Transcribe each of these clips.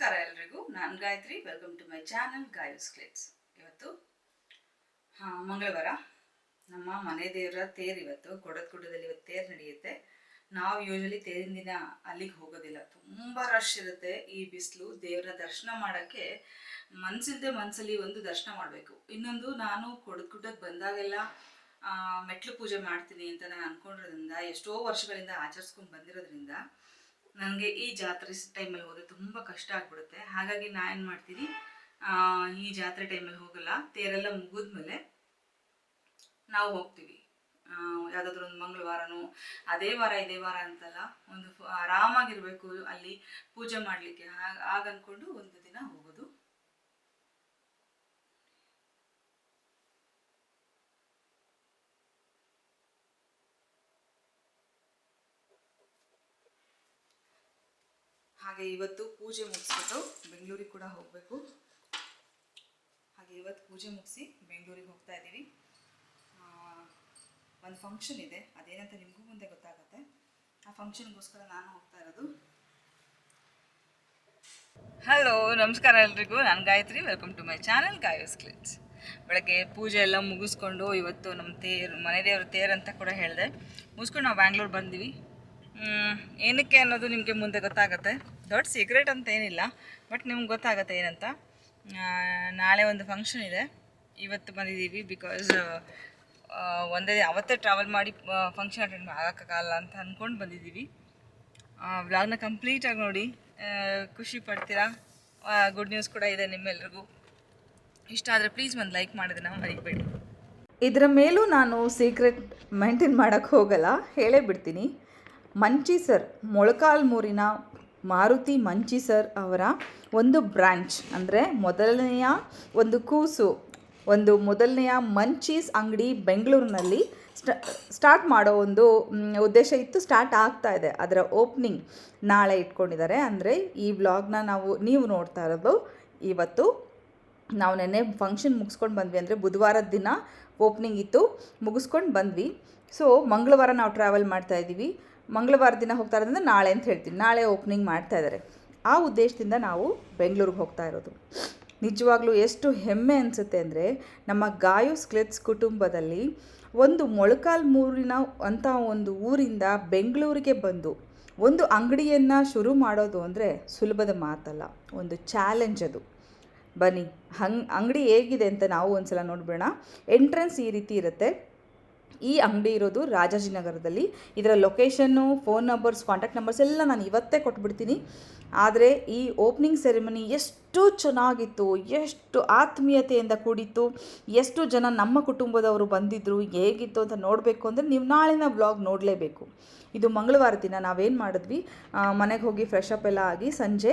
ನಮಸ್ಕಾರ ಎಲ್ರಿಗೂ. ನಾನು Gayathri. Welcome to my channel Gayas clips ಇವತ್ತು ಮಂಗಳವಾರ. ನಮ್ಮ ಮನೆ ದೇವರ ತೇರು ಇವತ್ತು, ಕೊಡದ ಗುಡ್ಡದಲ್ಲಿ ಇವತ್ತು ತೇರು ನಡೆಯುತ್ತೆ. ನಾವು ಯೂಶಲಿ ತೇರಿನ ದಿನ ಅಲ್ಲಿಗೆ ಹೋಗೋದಿಲ್ಲ. ತುಂಬ ರಶ್ ಇರುತ್ತೆ ಈ ಬಿಸಿಲು. ದೇವರ ದರ್ಶನ ಮಾಡೋಕ್ಕೆ ಮನ್ಸಿಲ್ಲದೆ ಮನಸ್ಸಲ್ಲಿ ಒಂದು ದರ್ಶನ ಮಾಡಬೇಕು. ಇನ್ನೊಂದು, ನಾನು ಕೊಡದಗುಡ್ಡಕ್ಕೆ ಬಂದಾಗೆಲ್ಲ ಮೆಟ್ಲು ಪೂಜೆ ಮಾಡ್ತೀನಿ ಅಂತ ನಾನು ಅನ್ಕೊಂಡಿರೋದ್ರಿಂದ, ಎಷ್ಟೋ ವರ್ಷಗಳಿಂದ ಆಚರಿಸ್ಕೊಂಡು ಬಂದಿರೋದ್ರಿಂದ ನನಗೆ ಈ ಜಾತ್ರೆ ಟೈಮಲ್ಲಿ ಹೋದರೆ ತುಂಬ ಕಷ್ಟ ಆಗ್ಬಿಡುತ್ತೆ. ಹಾಗಾಗಿ ನಾ ಏನು ಮಾಡ್ತೀನಿ ಈ ಜಾತ್ರೆ ಟೈಮಲ್ಲಿ ಹೋಗಲ್ಲ. ತೇರೆಲ್ಲ ಮುಗಿದ್ಮೇಲೆ ನಾವು ಹೋಗ್ತೀವಿ. ಯಾವುದಾದ್ರೂ ಒಂದು ಮಂಗಳವಾರನೋ, ಅದೇ ವಾರ, ಇದೇ ವಾರ ಅಂತಲ್ಲ, ಒಂದು ಆರಾಮಾಗಿರಬೇಕು ಅಲ್ಲಿ ಪೂಜೆ ಮಾಡಲಿಕ್ಕೆ. ಹಾಗೆ ಅನ್ಕೊಂಡು ಒಂದು ದಿನ ಹೋಗೋದು. ಹಾಗೆ ಇವತ್ತು ಪೂಜೆ ಮುಗಿಸ್ಬಿಟ್ಟು ಬೆಂಗಳೂರಿಗೆ ಕೂಡ ಹೋಗಬೇಕು. ಹಾಗೆ ಇವತ್ತು ಪೂಜೆ ಮುಗಿಸಿ ಬೆಂಗಳೂರಿಗೆ ಹೋಗ್ತಾ ಇದ್ದೀವಿ. ಒಂದು ಫಂಕ್ಷನ್ ಇದೆ. ಅದೇನಂತ ನಿಮಗೂ ಮುಂದೆ ಗೊತ್ತಾಗುತ್ತೆ. ಆ ಫಂಕ್ಷನ್ಗೋಸ್ಕರ ನಾನು ಹೋಗ್ತಾ ಇರೋದು. ಹಲೋ ನಮಸ್ಕಾರ ಎಲ್ರಿಗೂ. ನಾನು Gayathri. Welcome to my channel Gayos clips ಬೆಳಗ್ಗೆ ಪೂಜೆ ಎಲ್ಲ ಮುಗಿಸ್ಕೊಂಡು ಇವತ್ತು ನಮ್ಮ ತೇರು, ಮನೆ ದೇವ್ರ ತೇರು ಅಂತ ಕೂಡ ಹೇಳಿದೆ. ಮುಗಿಸ್ಕೊಂಡು ನಾವು ಬ್ಯಾಂಗ್ಳೂರ್ ಬಂದ್ವಿ. ಏನಕ್ಕೆ ಅನ್ನೋದು ನಿಮಗೆ ಮುಂದೆ ಗೊತ್ತಾಗುತ್ತೆ. ದೊಡ್ಡ ಸೀಕ್ರೆಟ್ ಅಂತ ಏನಿಲ್ಲ ಬಟ್ ನಿಮ್ಗೆ ಗೊತ್ತಾಗುತ್ತೆ ಏನಂತ. ನಾಳೆ ಒಂದು ಫಂಕ್ಷನ್ ಇದೆ. ಇವತ್ತು ಬಂದಿದ್ದೀವಿ ಬಿಕಾಸ್ ಒಂದೇ ಅವತ್ತೇ ಟ್ರಾವೆಲ್ ಮಾಡಿ ಫಂಕ್ಷನ್ ಅಟೆಂಡ್ ಆಗೋಕ್ಕಾಗಲ್ಲ ಅಂತ ಅಂದ್ಕೊಂಡು ಬಂದಿದ್ದೀವಿ. ವ್ಲಾಗ್ನ ಕಂಪ್ಲೀಟಾಗಿ ನೋಡಿ. ಖುಷಿ ಪಡ್ತೀರಾ? ಗುಡ್ ನ್ಯೂಸ್ ಕೂಡ ಇದೆ ನಿಮ್ಮೆಲ್ರಿಗೂ. ಇಷ್ಟ ಆದರೆ ಪ್ಲೀಸ್ ಒಂದು ಲೈಕ್ ಮಾಡೋದನ್ನ ಮರಿಬೇಡಿ. ಇದರ ಮೇಲೂ ನಾನು ಸೀಕ್ರೆಟ್ ಮೇಂಟೈನ್ ಮಾಡೋಕ್ಕೆ ಹೋಗಲ್ಲ. ಹೇಳೇ ಬಿಡ್ತೀನಿ. ಮಂಚಿ ಸರ್ ಮೊಳಕಾಲ್ಮೂರಿನ ಮಾರುತಿ ಮಂಚಿ ಸರ್ ಅವರ ಒಂದು ಬ್ರ್ಯಾಂಚ್ ಅಂದರೆ ಮೊದಲನೆಯ ಒಂದು ಕೂಸು, ಒಂದು ಮೊದಲನೆಯ ಮಂಚೀಸ್ ಅಂಗಡಿ ಬೆಂಗಳೂರಿನಲ್ಲಿ ಸ್ಟ, ಸ್ಟಾರ್ಟ್ ಮಾಡೋ ಒಂದು ಉದ್ದೇಶ ಇತ್ತು, ಸ್ಟಾರ್ಟ್ ಆಗ್ತಾ ಇದೆ. ಅದರ ಓಪನಿಂಗ್ ನಾಳೆ ಇಟ್ಕೊಂಡಿದ್ದಾರೆ. ಅಂದರೆ ಈ ವ್ಲಾಗ್ನ ನಾವು, ನೀವು ನೋಡ್ತಾ ಇರೋದು ಇವತ್ತು. ನಾವು ನೆನ್ನೆ ಫಂಕ್ಷನ್ ಮುಗಿಸ್ಕೊಂಡು ಬಂದ್ವಿ. ಅಂದರೆ ಬುಧವಾರದ ದಿನ ಓಪನಿಂಗ್ ಇತ್ತು, ಮುಗಿಸ್ಕೊಂಡು ಬಂದ್ವಿ. ಸೊ, ಮಂಗಳವಾರ ನಾವು ಟ್ರಾವೆಲ್ ಮಾಡ್ತಾ ಇದ್ದೀವಿ. ಮಂಗಳವಾರ ದಿನ ಹೋಗ್ತಾ ಇರೋದ್ರಿಂದ ನಾಳೆ ಅಂತ ಹೇಳ್ತೀನಿ. ನಾಳೆ ಓಪನಿಂಗ್ ಮಾಡ್ತಾ ಇದ್ದಾರೆ ಆ ಉದ್ದೇಶದಿಂದ ನಾವು ಬೆಂಗಳೂರಿಗೆ ಹೋಗ್ತಾ ಇರೋದು. ನಿಜವಾಗ್ಲೂ ಎಷ್ಟು ಹೆಮ್ಮೆ ಅನಿಸುತ್ತೆ ಅಂದರೆ ನಮ್ಮ ಗಾಯು ಸ್ಕ್ಲಿಟ್ಸ್ ಕುಟುಂಬದಲ್ಲಿ ಒಂದು ಮೊಳಕಾಲ್ಮೂರಿನ ಅಂಥ ಒಂದು ಊರಿಂದ ಬೆಂಗಳೂರಿಗೆ ಬಂದು ಒಂದು ಅಂಗಡಿಯನ್ನು ಶುರು ಮಾಡೋದು ಅಂದರೆ ಸುಲಭದ ಮಾತಲ್ಲ. ಒಂದು ಚಾಲೆಂಜ್ ಅದು. ಬನ್ನಿ, ಹಂಗೆ, ಅಂಗಡಿ ಹೇಗಿದೆ ಅಂತ ನಾವು ಒಂದು ಸಲ ನೋಡ್ಬಿಡೋಣ. ಎಂಟ್ರೆನ್ಸ್ ಈ ರೀತಿ ಇರುತ್ತೆ. ಈ ಅಂಗಡಿ ಇರೋದು ರಾಜಾಜಿನಗರದಲ್ಲಿ ಇದರ ಲೊಕೇಶನ್ನು ಫೋನ್ ನಂಬರ್ಸ್ ಕಾಂಟ್ಯಾಕ್ಟ್ ನಂಬರ್ಸ್ ಎಲ್ಲ ನಾನು ಇವತ್ತೇ ಕೊಟ್ಬಿಡ್ತೀನಿ. ಆದರೆ ಈ ಓಪನಿಂಗ್ ಸೆರೆಮನಿ ಎಷ್ಟು ಚೆನ್ನಾಗಿತ್ತು, ಎಷ್ಟು ಆತ್ಮೀಯತೆಯಿಂದ ಕೂಡಿತ್ತು, ಎಷ್ಟು ಜನ ನಮ್ಮ ಕುಟುಂಬದವರು ಬಂದಿದ್ದರು ಹೇಗಿತ್ತು ಅಂತ ನೋಡಬೇಕು ಅಂದರೆ ನೀವು ನಾಳಿನ ಬ್ಲಾಗ್ ನೋಡಲೇಬೇಕು. ಇದು ಮಂಗಳವಾರ ದಿನ ನಾವೇನು ಮಾಡಿದ್ವಿ ಮನೆಗೆ ಹೋಗಿ ಫ್ರೆಶ್ ಅಪ್ ಎಲ್ಲ ಆಗಿ ಸಂಜೆ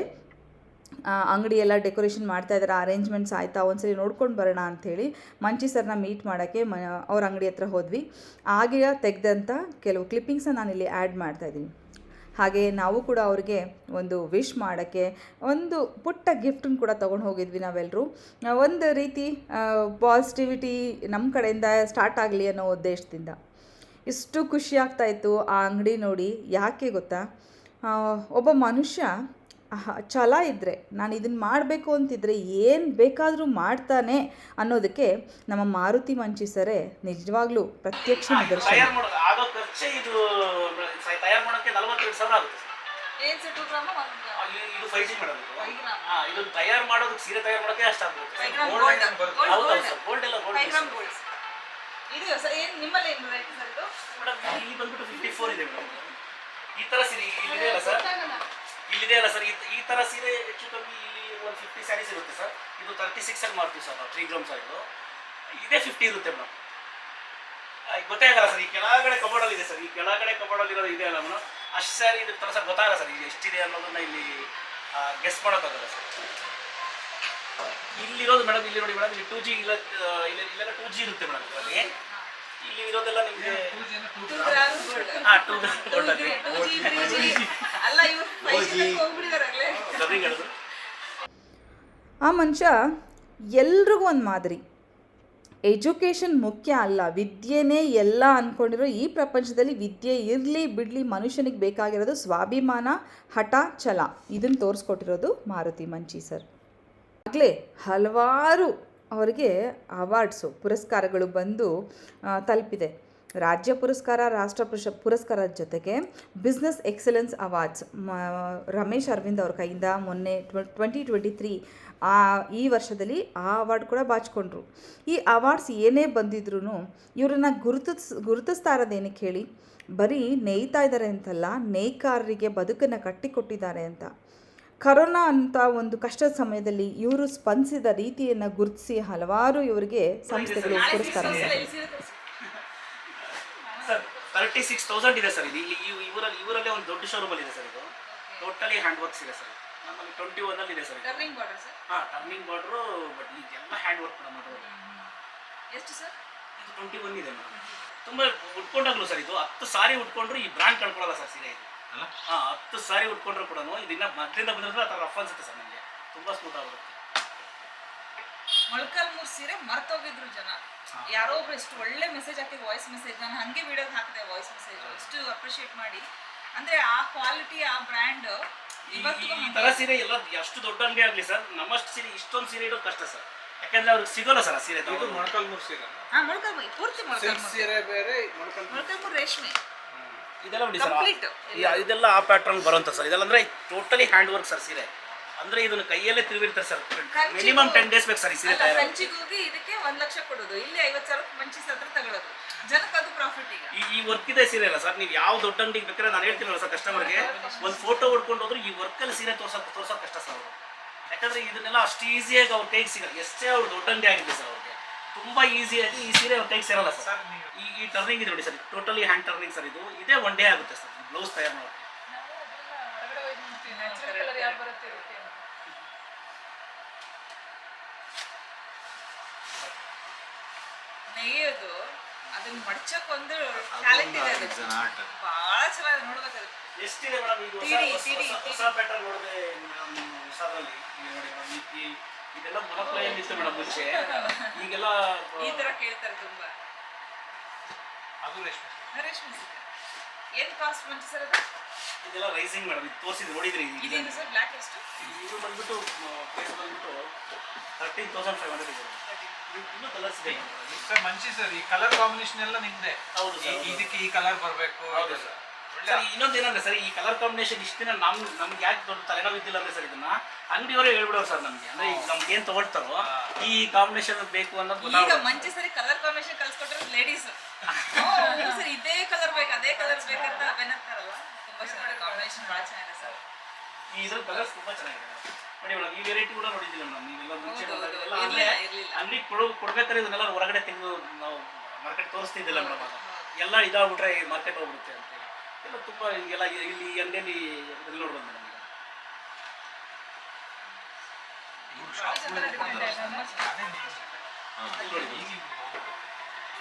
ಅಂಗಡಿ ಎಲ್ಲ ಡೆಕೋರೇಷನ್ ಮಾಡ್ತಾ ಇದ್ದಾರೆ ಅರೇಂಜ್ಮೆಂಟ್ಸ್ ಆಯಿತಾ, ಒಂದ್ಸರಿ ನೋಡ್ಕೊಂಡು ಬರೋಣ ಅಂಥೇಳಿ ಮಂಚಿ ಸರ್ನ ಮೀಟ್ ಮಾಡೋಕ್ಕೆ ಮ, ಅವ್ರ ಅಂಗಡಿ ಹತ್ರ ಹೋದ್ವಿ. ಆಗಿಯ ತೆಗೆದಂಥ ಕೆಲವು ಕ್ಲಿಪ್ಪಿಂಗ್ಸನ್ನ ನಾನಿಲ್ಲಿ ಆ್ಯಡ್ ಮಾಡ್ತಾ ಇದ್ದೀನಿ. ಹಾಗೆ ನಾವು ಕೂಡ ಅವ್ರಿಗೆ ಒಂದು ವಿಶ್ ಮಾಡೋಕ್ಕೆ ಒಂದು ಪುಟ್ಟ ಗಿಫ್ಟನ್ನು ಕೂಡ ತೊಗೊಂಡು ಹೋಗಿದ್ವಿ ನಾವೆಲ್ಲರೂ ಒಂದು ರೀತಿ ಪಾಸಿಟಿವಿಟಿ ನಮ್ಮ ಕಡೆಯಿಂದ ಸ್ಟಾರ್ಟ್ ಆಗಲಿ ಅನ್ನೋ ಉದ್ದೇಶದಿಂದ. ಎಷ್ಟು ಖುಷಿ ಆಗ್ತಾಯಿತ್ತು ಆ ಅಂಗಡಿ ನೋಡಿ, ಯಾಕೆ ಗೊತ್ತಾ? ಒಬ್ಬ ಮನುಷ್ಯ ಛಲ ಇದ್ದರೆ ನಾನು ಇದನ್ನು ಮಾಡಬೇಕು ಅಂತಿದ್ರೆ ಏನು ಬೇಕಾದರೂ ಮಾಡ್ತಾನೆ ಅನ್ನೋದಕ್ಕೆ ನಮ್ಮ ಮಾರುತಿ ಮಂಚಿ ಸರೇ ನಿಜವಾಗ್ಲೂ ಪ್ರತ್ಯಕ್ಷ ನಿದರ್ಶನ. ಆಗೋ ಖರ್ಚೆ ಇದು ಸ- ಮಾಡೋಕ್ಕೆ ನಲವತ್ತೆರಡು ಸಾವಿರ ಆಗುತ್ತೆ. ಸರ್ ಆ, ಇದು- ಇದು ಫೈವ್ ಜಿ ಇದು ಹಾ ತಯಾರು ಮಾಡೋದಕ್ಕೆ ಸೀರೆ ತಯಾರು ಮಾಡೋಕ್ಕೆ ಅಷ್ಟಾಗುತ್ತೆ ಹೌದು ಹೌದು ಸರ್ ಗೋಲ್ಡ್ ಎಲ್ಲ ಗೋಲ್ಡ್ ಇದು ಏನು ನಿಮ್ಮಲ್ಲಿ ಏನು ಸರ್ ಇದು? ಮೇಡಮ್ ಇಲ್ಲಿ ಬಂದ್ಬಿಟ್ಟು ಇದೆ ಈ ತರ ಸಿರಿ ಇಲ್ಲಿದೆ ಅಲ್ಲ ಸರ್? ಇಲ್ಲಿದೆ ಅಲ್ಲ ಸರ್. ಈ- ತರ ಸೀರೆ ಹೆಚ್ಚು ಕಮ್ಮಿ ಇಲ್ಲಿ ಒನ್ ಫಿಫ್ಟಿ ಸ್ಯಾರೀಸ್ ಇರುತ್ತೆ ಸರ್. ಇದು ತರ್ಟಿ ಸಿಕ್ಸ್ ಅಲ್ಲಿ ಮಾಡ್ತೀವಿ ಸರ್ ನಾವು ತ್ರೀ ಗ್ರಾಮ್ಸ್ ಇದು. ಇದೇ ಫಿಫ್ಟಿ ಇರುತ್ತೆ ಮೇಡಮ್. ಗೊತ್ತೇ ಆಗಲ್ಲ ಸರ್. ಈ ಕೆಳಗಡೆ ಕಬೋರ್ಡಲ್ಲಿ ಇದೆ ಸರ್. ಈ ಕೆಳಗಡೆ ಕಬೋರ್ಡಲ್ಲಿ ಇರೋದು ಇದೆ ಅಲ್ಲ ಮೇಡಮ್. ಅಷ್ಟು ಸ್ಯಾರಿ ಇದು ತರ ಸರ್ ಗೊತ್ತಾಗಲ್ಲ ಸರ್. ಇಲ್ಲಿ ಎಷ್ಟಿದೆ ಅನ್ನೋದನ್ನ ಇಲ್ಲಿ ಗೆಸ್ ಮಾಡೋಕ್ಕಾಗಲ್ಲ ಸರ್. ಇಲ್ಲಿರೋದು ಮೇಡಮ್ ಇಲ್ಲಿ ನೋಡಿ ಮೇಡಮ್ ಇಲ್ಲಿ ಟೂ ಜಿ ಇಲ್ಲ ಇಲ್ಲ ಇಲ್ಲಿ ಇಲ್ಲೆಲ್ಲ ಟೂ ಜಿ ಇರುತ್ತೆ ಮೇಡಮ್ ಇದರಲ್ಲಿ. ಇಲ್ಲಿ ಇರೋದೆಲ್ಲ ನಿಮಗೆ ಹಾಂ ಟೂ ಗೋಲ್ಡ್ ಆ ಮನುಷ್ಯ ಎಲ್ರಿಗೂ ಒಂದು ಮಾದರಿ. ಎಜುಕೇಷನ್ ಮುಖ್ಯ ಅಲ್ಲ. ವಿದ್ಯೆನೇ ಎಲ್ಲ ಅಂದ್ಕೊಂಡಿರೋ ಈ ಪ್ರಪಂಚದಲ್ಲಿ ವಿದ್ಯೆ ಇರಲಿ ಬಿಡಲಿ ಮನುಷ್ಯನಿಗೆ ಬೇಕಾಗಿರೋದು ಸ್ವಾಭಿಮಾನ ಹಠ ಛಲ. ಇದನ್ನು ತೋರಿಸ್ಕೊಟ್ಟಿರೋದು ಮಾರುತಿ ಮಂಚಿ ಸರ್. ಆಗಲೇ ಹಲವಾರು ಅವರಿಗೆ ಅವಾರ್ಡ್ಸು ಪುರಸ್ಕಾರಗಳು ಬಂದು ತಲುಪಿದೆ. ರಾಜ್ಯ ಪುರಸ್ಕಾರ ರಾಷ್ಟ್ರ ಪುರುಷ ಪುರಸ್ಕಾರದ ಜೊತೆಗೆ ಬಿಸ್ನೆಸ್ ಎಕ್ಸಲೆನ್ಸ್ ಅವಾರ್ಡ್ಸ್ ಮ ರಮೇಶ್ ಅರವಿಂದ್ ಅವ್ರ ಕೈಯಿಂದ ಮೊನ್ನೆ ಟ್ವೆಂಟಿ ಟ್ವೆಂಟಿ ತ್ರೀ ಆ ಈ ವರ್ಷದಲ್ಲಿ ಆ ಅವಾರ್ಡ್ ಕೂಡ ಬಾಚಿಕೊಂಡ್ರು. ಈ ಅವಾರ್ಡ್ಸ್ ಏನೇ ಬಂದಿದ್ರೂ ಇವರನ್ನ ಗುರುತಿಸ್ ಗುರುತಿಸ್ತಾ ಇರೋದೇನಕ್ಕೆ ಹೇಳಿ ಬರೀ ನೇಯ್ತಾ ಇದ್ದಾರೆ ಅಂತಲ್ಲ ನೇಯ್ಕಾರರಿಗೆ ಬದುಕನ್ನು ಕಟ್ಟಿಕೊಟ್ಟಿದ್ದಾರೆ ಅಂತ. ಕರೋನಾ ಅಂತ ಒಂದು ಕಷ್ಟದ ಸಮಯದಲ್ಲಿ ಇವರು ಸ್ಪಂದಿಸಿದ ರೀತಿಯನ್ನು ಗುರುತಿಸಿ ಹಲವಾರು ಇವರಿಗೆ ಸಂಸ್ಥೆಗಳು ಪುರಸ್ಕಾರ ತರ್ಟಿ ಸಿಕ್ಸ್ ತೌಸಂಡ್ ಇದೆ ಸರ್ ಇದು. ಇಲ್ಲಿ ಇವ್- ಇವರಲ್ಲಿ ಇವರಲ್ಲೇ ಒಂದು ದೊಡ್ಡ ಶೋರೂಮ್ ಅಲ್ಲಿ ಇದೆ ಸರ್ ಇದು. ಟೋಟಲಿ ಹ್ಯಾಂಡ್ ವರ್ಕ್ಸ್ ಇದೆ ಸರ್. ನಮ್ಮಲ್ಲಿ ಟ್ವೆಂಟಿ ಒನ್ ಅಲ್ಲಿ ಇದೆ ಸರ್ ಟರ್ನಿಂಗ್ ಬಾರ್ಡರ್ ಸರ್? ಹಾಂ ಟರ್ನಿಂಗ್ ಬಾರ್ಡ್ರು ಬಟ್ ಇದೆಲ್ಲ ಹ್ಯಾಂಡ್ ವರ್ಕ್ ಮೇಡಮ್ ಅದು. ಎಷ್ಟು ಸರ್? ಇದು ಟ್ವೆಂಟಿ ಒನ್ ಇದೆ ಮೇಡಮ್. ತುಂಬ ಉಟ್ಕೊಂಡಾಗ್ಲು ಸರ್ ಇದು. ಹತ್ತು ಸಾರಿ ಉಟ್ಕೊಂಡ್ರು ಈ ಬ್ರ್ಯಾಂಡ್ ಕಳ್ಕೊಳ್ಳಲ್ಲ ಸರ್ ಸೀರೆ ಇದು. ಹಾ ಹತ್ತು ಸಾರಿ ಉಟ್ಕೊಂಡ್ರು ಕೂಡ ಇದನ್ನ ಮಧ್ಯದಿಂದ ಬಂದ್ರೆ ಆ ಥರ ರಫ್ ಅನ್ಸುತ್ತೆ ಸರ್ ನನಗೆ ತುಂಬ ಸ್ಮೂತ್ ಆಗಿರುತ್ತೆ ಮೊಳಕಾಲ್ ಮೂರ್ ಸೀರೆ ಮರ್ತೋಗಿದ್ರು ಜನ. ಯಾರೋ ಒಬ್ರು ಎಷ್ಟು ಒಳ್ಳೆ ಮೆಸೇಜ್ ಹಾಕಿದ್ರು ವಾಯ್ಸ್ ಮೆಸೇಜ್ ನಾನು ಹಂಗೆ ವಿಡಿಯೋಗೆ ಹಾಕಿದೆ ವಾಯ್ಸ್ ಮೆಸೇಜ್ ಅಷ್ಟು ಅಪ್ರಿಶಿಯೇಟ್ ಮಾಡಿ. ಅಂದ್ರೆ ಆ ಕ್ವಾಲಿಟಿ ಆ ಬ್ರ್ಯಾಂಡ್ ಈ- ಇವತ್ತು ಈ- ಈ ತರ ಸೀರೆ ಎಲ್ಲ ಎಷ್ಟು ದೊಡ್ಡ ಅಂಗಡಿ ಆಗ್ಲಿ ಸರ್ ನಮ್ಮಷ್ಟು ಸೀರೆ ಇಷ್ಟೊಂದು ಸೀರೆ ಇಡೋದು ಕಷ್ಟ ಸರ್. ಯಾಕಂದ್ರೆ ಅವ್ರಿಗೆ ಸಿಗೋಲ್ಲ ಸರ್ ಆ ಸೀರೆ ಇದು ಸೀರೆ ಹಾ ಮೊಳಕಾಲ್ ಮೂರ್ ಪೂರ್ತಿ ಮೊಳಕಾಲ್ ಸಿಲ್ಕ್ ಸೀರೆ ಬೇರೆ ಮೊಳಕಾಲ್ ಮೂರ್ ರೇಷ್ಮೆ. ಇದೆಲ್ಲ ನೋಡಿ ಸರ್. ಇದೆಲ್ಲ ಆ ಪ್ಯಾಟರ್ನ್ ಬರುವಂತ ಸರ್. ಇದೆಲ್ಲ ಅಂದ್ರೆ ಟೋಟಲಿ ಹ್ಯಾಂಡ್ ವರ್ಕ್ ಸರ್ ಸೀರೆ. ಅಂದ್ರೆ ಇದನ್ನ ಕೈಯಲ್ಲೇ ತಿರುಗಿರ್ತಾರೆ ಸರ್. ಮಿನಿಮಮ್ ಟೆನ್ ಡೇಸ್ ಬೇಕು ಸರ್ ಈ ಸೀರೆ ತಯಾರು ಹೋಗಿ ಇದಕ್ಕೆ ಒಂದ್ ಲಕ್ಷ ಕೊಡೋದು. ಇಲ್ಲಿ ಐವತ್ತು ಸಾವಿರ ಮಂಚಿ ಹತ್ರ ತಗೊಳ್ಳೋದು ಜನಕ್ಕೆ ಅದು ಪ್ರಾಫಿಟ್ ಈಗ. ಈ ಈ ವರ್ಕ್ ಇದೆ ಸೀರೆ ಅಲ್ಲ ಸರ್. ನೀವು ಯಾವ ದೊಡ್ಡ ಅಂಗಡಿಗೆ ಬೇಕಾದ್ರೆ ನಾನು ಹೇಳ್ತೀನಲ್ಲ ಸರ್ ಕಸ್ಟಮರ್ಗೆ ಒಂದು ಫೋಟೋ ಹೊಡ್ಕೊಂಡು ಹೋದ್ರೆ ಈ ವರ್ಕಲ್ಲಿ ಸೀರೆ ತೋರ್ಸ ತೋರ್ಸೋಕೆ ಕಷ್ಟ ಸರ್ ಅವರು. ಯಾಕಂದ್ರೆ ಇದನ್ನೆಲ್ಲ ಅಷ್ಟು ಈಸಿಯಾಗಿ ಅವ್ರ ಕೈಗೆ ಸಿಗಲ್ಲ ಎಷ್ಟೇ ಅವ್ರು ದೊಡ್ಡ ಅಂಗಡಿ ಆಗಿದೆ ಸರ್ ಅವ್ರಿಗೆ. ತುಂಬಾ ಈಸಿಯಾಗಿ ಈ ಸೀರೆ ಅವ್ರ ಕೈಗೆ ಸೇರಲ್ಲ ಸರ್ ಈ ಈ ಟರ್ನಿಂಗ್ ಇದೆ ನೋಡಿ sir. Totally hand turning sir ಇದು. ಇದೇ ಒನ್ ಡೇ ಆಗುತ್ತೆ ಸರ್. ಬ್ಲೌಸ್ ತಯಾರು ಮಾಡೋಕ್ಕೆ. ನೆಯ್ಯೋದು ಅದನ್ನ ಮಡ್ಚಕ್ ಒಂದು ಟ್ಯಾಲೆಂಟ್ ಇದೆ ಅದು. ಬಹಳ ಚೆನ್ನಾಗಿ ನೋಡ್ಬೇಕಾದ್ರೆ ಎಷ್ಟಿದೆ ಮೇಡಮ್ ಇದು ಹೊಸ- ತಿಡಿ, ಹೊಸ- ತಿಡಿ, ಹೊಸ- ತಿಡಿ. ಹೊಸ ಪ್ಯಾಟರ್ನ್ ನೋಡಿದೆ ಹೊಸದ್ರಲ್ಲಿ ನೋಡಿ ಮೇಡಮ್ ಈ ಈ- ಇದೆಲ್ಲ ಮೊನಪ್ಲೈಯಲ್ಲಿ ಇತ್ತು ಮೇಡಮ್ ಮುಂಚೆ. ಈಗೆಲ್ಲ ಈ ತರ ಕೇಳ್ತಾರೆ ತುಂಬಾ. ಅದು ರೇಷ್ಮೆ ಸೀರೆ. ರೇಷ್ಮೆ ಸೀರೆ. ಏನ್ ಕಾಸ್ಟ್ ಮಂಚಿ ಸರ್ ಅದು? ಇದೆಲ್ಲ ರೈಸಿಂಗ್ ಮೇಡಮ್ ಇದು ನೋಡಿದ್ರಿ ಇದೇನು ಸರ್ ಬ್ಲ್ಯಾಕ್ ಎಷ್ಟು? ಇದು ಬಂದ್ಬಿಟ್ಟು ಪ್ರೈಸ್ ಬಂದ್ಬಿಟ್ಟು ತರ್ಟೀನ್ ತೌಸಂಡ್ ಫೈವ್ ಹಂಡ್ರೆಡ್ ಇದೆ. ಇನ್ನು- ಇನ್ನೂ ಕಲರ್ಸ್ madam. ಸರ್ ಮಂಚಿ ಸರ್ ಈ ಕಲರ್ ಕಾಂಬಿನೇಷನ್ ಎಲ್ಲ ನಿಮ್ದೆ. ಹೌದು ಸರ್. ಇದಕ್ಕೆ ಈ ಕಲರ್ ಬರಬೇಕು ಹೌದು ಸರ್. ಸರ್ ಇನ್ನೊಂದು ಏನಂದ್ರೆ ಸರ್ ಈ ಕಲರ್ ಕಾಂಬಿನೇಷನ್ ಇಷ್ಟ ದಿನ ನಮ್ ನಮ್ಗೆ ಯಾಕೆ ದೊಡ್ಡ ತಲೆನೋವು ಇದ್ದಿಲ್ಲ ಅಂದ್ರೆ ಸರ್ ಇದನ್ನ ಅಂಗಡಿಯವರೇ ಹೇಳ್ಬಿಡೋರು ಸರ್ ನಮ್ಗೆ. ಅಂದ್ರೆ ಈಗ ನಮ್ಗೆ ಏನ್ ತಗೊಳ್ತಾರೋ ಈ ಕಾಂಬಿನೇಷನ್ ಬೇಕು ಅನ್ನೋದು ಈಗ ಮಂಚಿ ಸರಿ ಕಲರ್ ಕಾಂಬಿನೇಷನ್ ಕಲ್ಸ್ಕೊಟ್ರೆ ಲೇಡೀಸ್ ಸರ್ ಇದೇ ಕಲರ್ ಬೇಕು ಅದೇ ಕಲರ್ ಬೇಕಂತ ಬೆನ್ನತ್ತಾರಲ್ಲ ತುಂಬಾ ಚೆನ್ನಾಗಿ ಕಾಂಬಿನೇಷನ್ ಬಹಳ ಚೆನ್ನಾಗಿದೆ ಸರ್. ಈ ಇದ್ರ ಕಲರ್ಸ್ ತುಂಬಾ ಚೆನ್ನಾಗಿದೆ. ನೋಡಿ ಮೇಡಮ್ ಈ ವೆರೈಟಿ ಕೂಡ ನೋಡಿದ್ದಿಲ್ಲ ಮೇಡಮ್ ನೀವೆಲ್ಲ ಮುಂಚೆ ಅಲ್ಲೇ. ಕೊಡೋ ಕೊಡ್ಬೇಕಾದ್ರೆ ಇದನ್ನೆಲ್ಲ ಹೊರಗಡೆ ತೆಗೆದು ನಾವು ಮಾರ್ಕೆಟ್ ತೋರಿಸ್ತಿದ್ದಿಲ್ಲ ಮೇಡಮ್ ಆಗ. ಎಲ್ಲ ಇದಾಗ್ಬಿಟ್ರೆ ಮಾರ್ಕೆಟ್ ಹೋಗ್ಬಿಡುತ್ತೆ ಅಂತ ಎಲ್ಲ ತುಂಬಾ ಎಲ್ಲ ಇಲ್ಲಿ ಈ ಅಂಗಡಿಯಲ್ಲಿ ಎಲ್ಲಿ ನೋಡ್ಬೋದು ಮೇಡಮ್.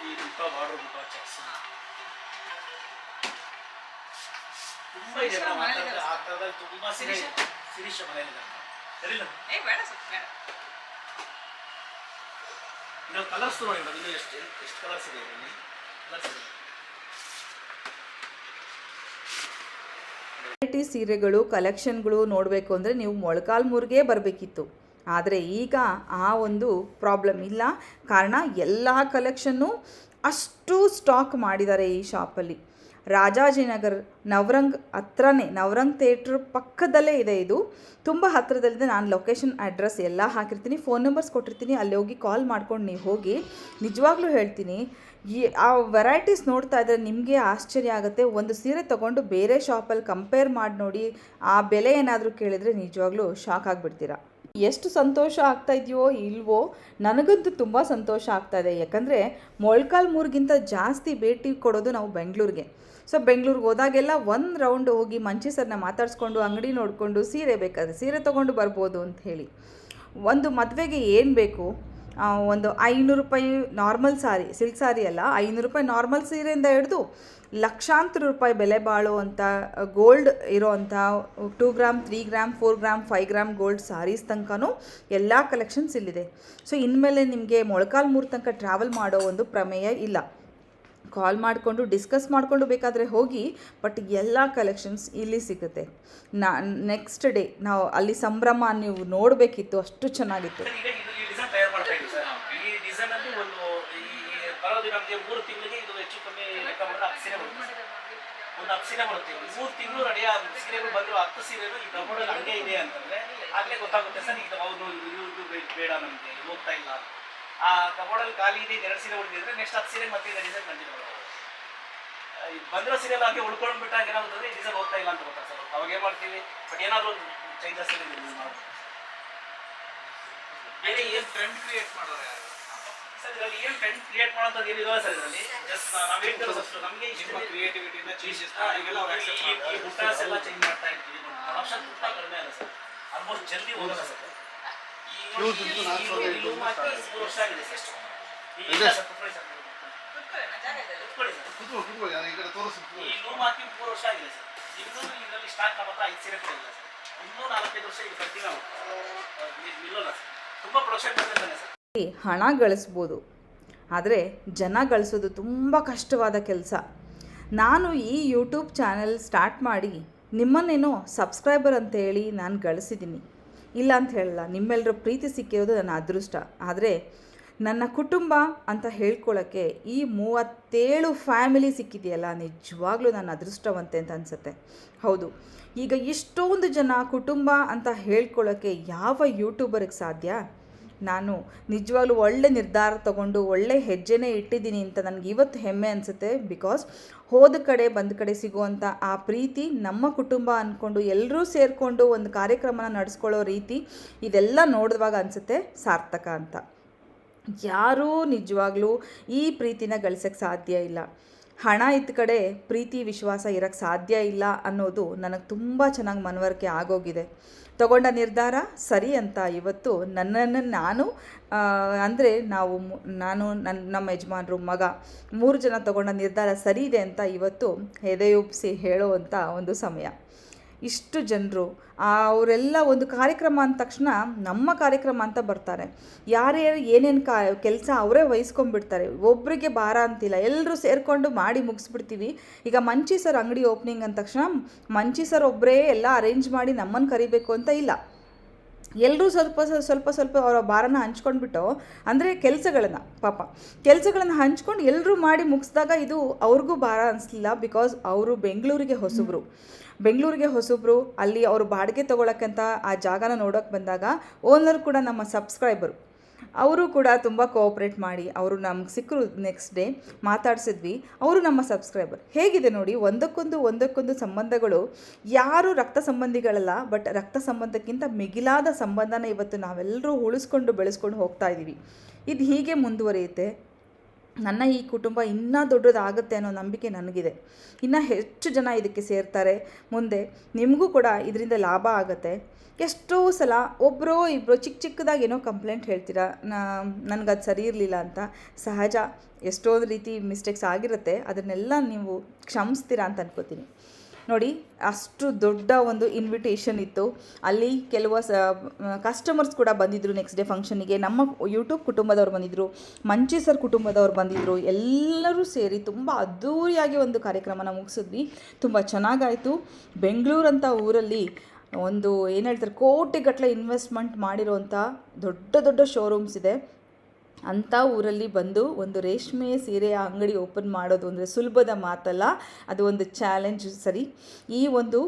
ಈ ಬುಟ್ಟ ಬಾರ್ಡರ್ ಬುಟ್ಟ ಚೆಕ್ಸ್ ತುಂಬಾ ಇದೆ ಮೇಡಮ್ ಆ ಥರದಲ್ಲಿ ತುಂಬಾ ಏ ಬೇಡ ಸರ್ ಬೇಡ. ಇದು ಕಲರ್ಸ್ ನೋಡಿ ಮೇಡಮ್ ಇನ್ನು ಎಷ್ಟು ಎಷ್ಟು ಕಲರ್ಸ್ ಇದೆ ಇದರಲ್ಲಿ ಕಲರ್ಸ್ ಇದೆ. ವೆರೈಟಿ ಸೀರೆಗಳು ಕಲೆಕ್ಷನ್ಗಳು ನೋಡಬೇಕು ಅಂದರೆ ನೀವು ಮೊಳಕಾಲ್ಮೂರಿಗೆ ಬರಬೇಕಿತ್ತು. ಆದರೆ ಈಗ ಆ ಒಂದು ಪ್ರಾಬ್ಲಮ್ ಇಲ್ಲ. ಕಾರಣ ಎಲ್ಲ ಕಲೆಕ್ಷನ್ನು ಅಷ್ಟು ಸ್ಟಾಕ್ ಮಾಡಿದ್ದಾರೆ ಈ ಶಾಪಲ್ಲಿ ರಾಜಾಜಿನಗರ್ ನವರಂಗ್ ಹತ್ರನೇ, ನವರಂಗ್ ಥಿಯೇಟ್ರ್ ಪಕ್ಕದಲ್ಲೇ ಇದೆ ಇದು. ತುಂಬ ಹತ್ತಿರದಲ್ಲಿದೆ ನಾನು ಲೊಕೇಶನ್ ಅಡ್ರೆಸ್ ಎಲ್ಲ ಹಾಕಿರ್ತೀನಿ. ಫೋನ್ ನಂಬರ್ಸ್ ಕೊಟ್ಟಿರ್ತೀನಿ. ಅಲ್ಲಿ ಹೋಗಿ ಕಾಲ್ ಮಾಡ್ಕೊಂಡು ನೀವು ಹೋಗಿ. ನಿಜವಾಗ್ಲೂ ಹೇಳ್ತೀನಿ, ಈ ಆ ವೆರೈಟೀಸ್ ನೋಡ್ತಾ ಇದ್ದರೆ ನಿಮಗೆ ಆಶ್ಚರ್ಯ ಆಗುತ್ತೆ. ಒಂದು ಸೀರೆ ತೊಗೊಂಡು ಬೇರೆ ಶಾಪಲ್ಲಿ ಕಂಪೇರ್ ಮಾಡಿ ನೋಡಿ, ಆ ಬೆಲೆ ಏನಾದರೂ ಕೇಳಿದರೆ ನಿಜವಾಗ್ಲೂ ಶಾಕ್ ಆಗಿಬಿಡ್ತೀರಾ. ಎಷ್ಟು ಸಂತೋಷ ಆಗ್ತಾ ಇದೆಯೋ ಇಲ್ವೋ, ನನಗಂತೂ ತುಂಬ ಸಂತೋಷ ಆಗ್ತಾ ಇದೆ. ಯಾಕಂದರೆ ಮೊಳ್ಕಾಲ್ಮೂರಿಗಿಂತ ಜಾಸ್ತಿ ಭೇಟಿ ಕೊಡೋದು ನಾವು ಬೆಂಗಳೂರಿಗೆ. ಸೊ ಬೆಂಗಳೂರಿಗೆ ಹೋದಾಗೆಲ್ಲ ಒಂದು ರೌಂಡ್ ಹೋಗಿ ಮಂಚಿ ಸರ್ನ ಮಾತಾಡಿಸ್ಕೊಂಡು ಅಂಗಡಿ ನೋಡಿಕೊಂಡು ಸೀರೆ ಬೇಕಾದ್ರೆ ಸೀರೆ ತೊಗೊಂಡು ಬರ್ಬೋದು ಅಂತ ಹೇಳಿ. ಒಂದು ಮದುವೆಗೆ ಏನು ಬೇಕು? ಒಂದು ಐನೂರು ರೂಪಾಯಿ ನಾರ್ಮಲ್ ಸಾರಿ ಸಿಲ್ಕ್ ಸಾರಿ ಅಲ್ಲ, ಐನೂರು ರೂಪಾಯಿ ನಾರ್ಮಲ್ ಸೀರೆಯಿಂದ ಹಿಡಿದು ಲಕ್ಷಾಂತರ ರೂಪಾಯಿ ಬೆಲೆ ಬಾಳುವಂಥ ಗೋಲ್ಡ್ ಇರೋವಂಥ two gram three gram four gram five gram gold saris ತನಕನೂ ಎಲ್ಲ ಕಲೆಕ್ಷನ್ಸ್ ಇಲ್ಲಿದೆ. ಸೊ ಇನ್ಮೇಲೆ ನಿಮಗೆ ಮೊಳಕಾಲ್ ಮೂರು ತನಕ ಟ್ರಾವೆಲ್ ಮಾಡೋ ಒಂದು ಪ್ರಮೇಯ ಇಲ್ಲ. ಕಾಲ್ ಮಾಡಿಕೊಂಡು ಡಿಸ್ಕಸ್ ಮಾಡಿಕೊಂಡು ಬೇಕಾದರೆ ಹೋಗಿ ಬಟ್ ಎಲ್ಲ ಕಲೆಕ್ಷನ್ಸ್ ಇಲ್ಲಿ ಸಿಗುತ್ತೆ. ನಾ ನೆಕ್ಸ್ಟ್ ಡೇ ನಾವು ಅಲ್ಲಿ ಸಂಭ್ರಮ ನೀವು ನೋಡಬೇಕಿತ್ತು, ಅಷ್ಟು ಚೆನ್ನಾಗಿತ್ತು. ಈಗ ಒಂದು ಹತ್ತು ಸೀರೆ ಬರುತ್ತೆ ಮೂರು ತಿಂಗಳು ರೆಡಿ ಸೀರೆಗಳು ಬಂದ್ರು ಹತ್ತು ಸೀರೆಗಳು ಈ ಕಬೋರ್ಡಲ್ಲಿ ಹಂಗೆ ಇದೆ ಅಂತಂದ್ರೆ ಆಗ್ಲೇ ಗೊತ್ತಾಗುತ್ತೆ ಸರ್. ಇದು ಹೌದು, ಇದು ಬೇಡ ನಮಗೆ ಹೋಗ್ತಾ ಇಲ್ಲ. ಆ ಕಬೋರ್ಡಲ್ಲಿ ಖಾಲಿ ಇದೆ ಎರಡು ಸೀರೆ ಉಳಿದಿದ್ರೆ ನೆಕ್ಸ್ಟ್ ಹತ್ತು ಸೀರೆ ಮತ್ತೆ ಇದೆ ಡಿಸೈನ್ ಕಂಟಿನ್ಯೂ ಬಂದಿರೋ ಸೀರೆ ಹಾಗೆ ಉಳ್ಕೊಂಡು ಬಿಟ್ಟಾಗ ಏನಾಗುತ್ತದೆ ಡಿಸೈನ್ ಹೋಗ್ತಾ ಇಲ್ಲ ಅಂತ ಗೊತ್ತಾ ಸರ್? ಅವಾಗ ಏನು ಮಾಡ್ತೀವಿ? ಬಟ್ ಏನಾದ್ರು ಒಂದು ಚೇಂಜಸ್ ಬೇರೆ ಏನು ಟ್ರೆಂಡ್ ಕ್ರಿಯೇಟ್ ಮಾಡೋದು ಸರ್ ಇದರಲ್ಲಿ ಏನು ಟ್ರೆಂಡ್ ಕ್ರಿಯೇಟ್ ಮಾಡೋಂಥದ್ದು ಏನಿಲ್ಲ ಸರ್ ಇದರಲ್ಲಿ. ಜಸ್ಟ್ ನಾವು ಹೇಳ್ತಿರೋದು ಅಷ್ಟು. ನಮಗೆ ಕ್ರಿಯೇಟಿವಿಟಿ ನಿಮ್ಮ ಕ್ರಿಯೇಟಿವಿಟಿನ ಚೇಂಜಸ್ ಈಗೆಲ್ಲ ಎಲ್ಲ ಚೇಂಜ್ ಮಾಡ್ತಾ ಇರ್ತೀವಿ. ಪ್ರೊಡಕ್ಷನ್ ತುಂಬ ಕಡಿಮೆ ಅಲ್ಲ ಸರ್. ಆಲ್ಮೋಸ್ಟ್ ಜಲ್ದಿ ಹೋಗಲ್ಲ ಸರ್. ನಾಲ್ಕು ಸಾವಿರ ಈ loom ಹಾಕಿ ಮೂರು ವರ್ಷ ಆಗಿದೆ ಸರ್ ಈ ಇಲ್ಲ ಸರ್, ಕುತ್ಕೊಳ್ಳಿ ಸರ್. ಕುತ್ಕೊಳ್ಳಿ ಈ ಲೂಮ್ ಹಾಕಿ ಮೂರು ವರ್ಷ ಆಗಿದೆ ಸರ್ ಇನ್ನೂ ಇದರಲ್ಲಿ ಸ್ಟಾಕ್ ನಮ್ಮ ಹತ್ರ ಐದು ಸೀರೆ ಕೂಡ ಇಲ್ಲ ಸರ್ ಇನ್ನೂ ನಾಲ್ಕೈದು ವರ್ಷ ಇದು ಕಂಟಿನ್ಯೂ ನಿಲ್ಲಲ್ಲ ಸರ್ ತುಂಬ ಪ್ರೊಡಕ್ಷನ್ ಬಂದಿದ್ದಾನೆ ಸರ್ ಹಣ ಗಳಿಸ್ಬೋದು. ಆದರೆ ಜನ ಗಳಿಸೋದು ತುಂಬ ಕಷ್ಟವಾದ ಕೆಲಸ. ನಾನು ಈ ಯೂಟ್ಯೂಬ್ ಚಾನೆಲ್ ಸ್ಟಾರ್ಟ್ ಮಾಡಿ ನಿಮ್ಮನ್ನೇನೋ ಸಬ್ಸ್ಕ್ರೈಬರ್ ಅಂತ ಹೇಳಿ ನಾನು ಗಳಿಸಿದ್ದೀನಿ ಇಲ್ಲ ಅಂತ ಹೇಳಲ್ಲ. ನಿಮ್ಮೆಲ್ಲರ ಪ್ರೀತಿ ಸಿಕ್ಕಿರೋದು ನನ್ನ ಅದೃಷ್ಟ. ಆದರೆ ನನ್ನ ಕುಟುಂಬ ಅಂತ ಹೇಳ್ಕೊಳ್ಳೋಕ್ಕೆ ಈ ಮೂವತ್ತೇಳು ಫ್ಯಾಮಿಲಿ ಸಿಕ್ಕಿದೆಯಲ್ಲ, ನಿಜವಾಗ್ಲೂ ನಾನು ಅದೃಷ್ಟವಂತೆ ಅಂತ ಅನಿಸುತ್ತೆ. ಹೌದು. ಈಗ ಇಷ್ಟೊಂದು ಜನ ಕುಟುಂಬ ಅಂತ ಹೇಳ್ಕೊಳ್ಳೋಕ್ಕೆ ಯಾವ ಯೂಟ್ಯೂಬರಿಗೆ ಸಾಧ್ಯ? ನಾನು ನಿಜವಾಗ್ಲೂ ಒಳ್ಳೆ ನಿರ್ಧಾರ ತಗೊಂಡು ಒಳ್ಳೆ ಹೆಜ್ಜೆನೇ ಇಟ್ಟಿದ್ದೀನಿ ಅಂತ ನನಗೆ ಇವತ್ತು ಹೆಮ್ಮೆ ಅನಿಸುತ್ತೆ ಬಿಕಾಸ್ ಹೋದ ಕಡೆ, ಬಂದ ಕಡೆ ಸಿಗುವಂಥ ಆ ಪ್ರೀತಿ, ನಮ್ಮ ಕುಟುಂಬ ಅಂದ್ಕೊಂಡು ಎಲ್ಲರೂ ಸೇರಿಕೊಂಡು ಒಂದು ಕಾರ್ಯಕ್ರಮನ ನಡೆಸ್ಕೊಳ್ಳೋ ರೀತಿ ಇದೆಲ್ಲ ನೋಡಿದಾಗ ಅನಿಸುತ್ತೆ ಸಾರ್ಥಕ ಅಂತ. ಯಾರೂ ನಿಜವಾಗ್ಲೂ ಈ ಪ್ರೀತಿನ ಗಳಿಸೋಕ್ಕೆ ಸಾಧ್ಯ ಇಲ್ಲ. ಹಣ ಇದ್ದ ಕಡೆ ಪ್ರೀತಿ, ವಿಶ್ವಾಸ ಇರೋಕ್ಕೆ ಸಾಧ್ಯ ಇಲ್ಲ ಅನ್ನೋದು ನನಗೆ ತುಂಬ ಚೆನ್ನಾಗಿ ಮನವರಿಕೆ ಆಗೋಗಿದೆ. ತಗೊಂಡ ನಿರ್ಧಾರ ಸರಿ ಅಂತ ಇವತ್ತು ನನ್ನನ್ನು ನಾನು ಅಂದರೆ ನಾವು ನಾನು ನನ್ನ ನಮ್ಮ ಯಜಮಾನರು ಮಗ, ಮೂರು ಜನ ತಗೊಂಡ ನಿರ್ಧಾರ ಸರಿ ಇದೆ ಅಂತ ಇವತ್ತು ಎದೆಯುಬ್ಸಿ ಹೇಳುವಂಥ ಒಂದು ಸಮಯ. ಇಷ್ಟು ಜನರು. ಅವರೆಲ್ಲ ಒಂದು ಕಾರ್ಯಕ್ರಮ ಅಂದ ತಕ್ಷಣ ನಮ್ಮ ಕಾರ್ಯಕ್ರಮ ಅಂತ ಬರ್ತಾರೆ. ಯಾರ್ಯಾರು ಏನೇನು ಕಾ, ಕೆಲಸ ಅವರೇ ವಹಿಸ್ಕೊಂಡ್ಬಿಡ್ತಾರೆ. ಒಬ್ಬರಿಗೆ ಭಾರ ಅಂತಿಲ್ಲ. ಎಲ್ಲರೂ ಸೇರಿಕೊಂಡು ಮಾಡಿ ಮುಗಿಸ್ಬಿಡ್ತೀವಿ. ಈಗ ಮಂಚಿ ಸರ್ ಅಂಗಡಿ ಓಪನಿಂಗ್ ಅಂದ ತಕ್ಷಣ ಮಂಚಿ ಸರ್ ಒಬ್ಬರೇ ಎಲ್ಲ ಅರೇಂಜ್ ಮಾಡಿ ನಮ್ಮನ್ನು ಕರಿಬೇಕು ಅಂತ ಇಲ್ಲ. ಎಲ್ಲರೂ ಸ್ವಲ್ಪ ಸ್ವಲ್ಪ ಸ್ವಲ್ಪ ಅವರ ಭಾರನ ಹಂಚ್ಕೊಂಡ್ಬಿಟ್ಟು, ಅಂದರೆ ಕೆಲಸಗಳನ್ನು, ಪಾಪ. ಕೆಲಸಗಳನ್ನು ಹಂಚ್ಕೊಂಡು ಎಲ್ಲರೂ ಮಾಡಿ ಮುಗಿಸಿದಾಗ ಇದು ಅವ್ರಿಗೂ ಭಾರ ಅನಿಸ್ಲಿಲ್ಲ. ಬಿಕಾಸ್ ಅವರು ಬೆಂಗಳೂರಿಗೆ ಹೊಸಬ್ರು. ಬೆಂಗಳೂರಿಗೆ ಹೊಸಬ್ರು, ಅಲ್ಲಿ ಅವರು ಬಾಡಿಗೆ ತೊಗೊಳಕ್ಕಂತ ಆ ಜಾಗನ ನೋಡೋಕೆ ಬಂದಾಗ ಓನರ್ ಕೂಡ ನಮ್ಮ ಸಬ್ಸ್ಕ್ರೈಬರು ಅವರು ಕೂಡ ತುಂಬ ಕೋಆಪ್ರೇಟ್ ಮಾಡಿ, ಅವರು ನಮ್ಗೆ ಸಿಕ್ಕರು ನೆಕ್ಸ್ಟ್ ಡೇ ಮಾತಾಡಿಸಿದ್ವಿ. ಅವರು ನಮ್ಮ ಸಬ್ಸ್ಕ್ರೈಬರ್ ಹೇಗಿದೆ ನೋಡಿ, ಒಂದಕ್ಕೊಂದು ಒಂದಕ್ಕೊಂದು ಸಂಬಂಧಗಳು, ಯಾರು ರಕ್ತ ಸಂಬಂಧಿಗಳಲ್ಲ ಬಟ್ ರಕ್ತ ಸಂಬಂಧಕ್ಕಿಂತ ಮಿಗಿಲಾದ ಸಂಬಂಧನ ಇವತ್ತು ನಾವೆಲ್ಲರೂ ಉಳಿಸ್ಕೊಂಡು ಬೆಳೆಸ್ಕೊಂಡು ಹೋಗ್ತಾ ಇದ್ದೀವಿ ಇದು ಹೀಗೆ ಮುಂದುವರಿಯುತ್ತೆ. ನನ್ನ ಈ ಕುಟುಂಬ ಇನ್ನೂ ದೊಡ್ಡದಾಗುತ್ತೆ ಅನ್ನೋ ನಂಬಿಕೆ ನನಗಿದೆ. ಇನ್ನೂ ಹೆಚ್ಚು ಜನ ಇದಕ್ಕೆ ಸೇರ್ತಾರೆ. ಮುಂದೆ ನಿಮಗೂ ಕೂಡ ಇದರಿಂದ ಲಾಭ ಆಗುತ್ತೆ. ಎಷ್ಟೋ ಸಲ ಒಬ್ಬರೋ ಇಬ್ಬರು ಚಿಕ್ಕ ಚಿಕ್ಕದಾಗಿ ಏನೋ ಕಂಪ್ಲೇಂಟ್ ಹೇಳ್ತೀರಾ? ನನಗದು ಸರಿ ಇರಲಿಲ್ಲ ಅಂತ. ಸಹಜ ಎಷ್ಟೋ ರೀತಿ ಮಿಸ್ಟೇಕ್ಸ್ ಆಗಿರುತ್ತೆ. ಅದನ್ನೆಲ್ಲ ನೀವು ಕ್ಷಮಿಸ್ತೀರಾ ಅಂತ ಅನ್ಕೋತೀನಿ. ನೋಡಿ, ಅಷ್ಟು ದೊಡ್ಡ ಒಂದು ಇನ್ವಿಟೇಷನ್ ಇತ್ತು. ಅಲ್ಲಿ ಕೆಲವು, ಸ ಕಸ್ಟಮರ್ಸ್ ಕೂಡ ಬಂದಿದ್ದರು ನೆಕ್ಸ್ಟ್ ಡೇ ಫಂಕ್ಷನಿಗೆ ನಮ್ಮ ಯೂಟ್ಯೂಬ್ ಕುಟುಂಬದವ್ರು ಬಂದಿದ್ದರು ಮಂಚಿ ಸರ್ ಕುಟುಂಬದವ್ರು ಬಂದಿದ್ದರು ಎಲ್ಲರೂ ಸೇರಿ ತುಂಬ ಅದ್ಧೂರಿಯಾಗಿ ಒಂದು ಕಾರ್ಯಕ್ರಮನ ಮುಗಿಸಿದ್ವಿ. ತುಂಬ ಚೆನ್ನಾಗಾಯಿತು. ಬೆಂಗಳೂರಂಥ ಊರಲ್ಲಿ ಒಂದು, ಏನು ಹೇಳ್ತಾರೆ, ಕೋಟಿಗಟ್ಟಲೆ ಇನ್ವೆಸ್ಟ್ಮೆಂಟ್ ಮಾಡಿರೋಂಥ ದೊಡ್ಡ ದೊಡ್ಡ ಶೋರೂಮ್ಸ್ ಇದೆ. ಅಂಥ ಊರಲ್ಲಿ ಬಂದು ಒಂದು ರೇಷ್ಮೆ ಸೀರೆಯ ಅಂಗಡಿ ಓಪನ್ ಮಾಡೋದು ಅಂದರೆ ಸುಲಭದ ಮಾತಲ್ಲ, ಅದು ಒಂದು ಚಾಲೆಂಜ್ ಸರಿ. ಈ ಒಂದು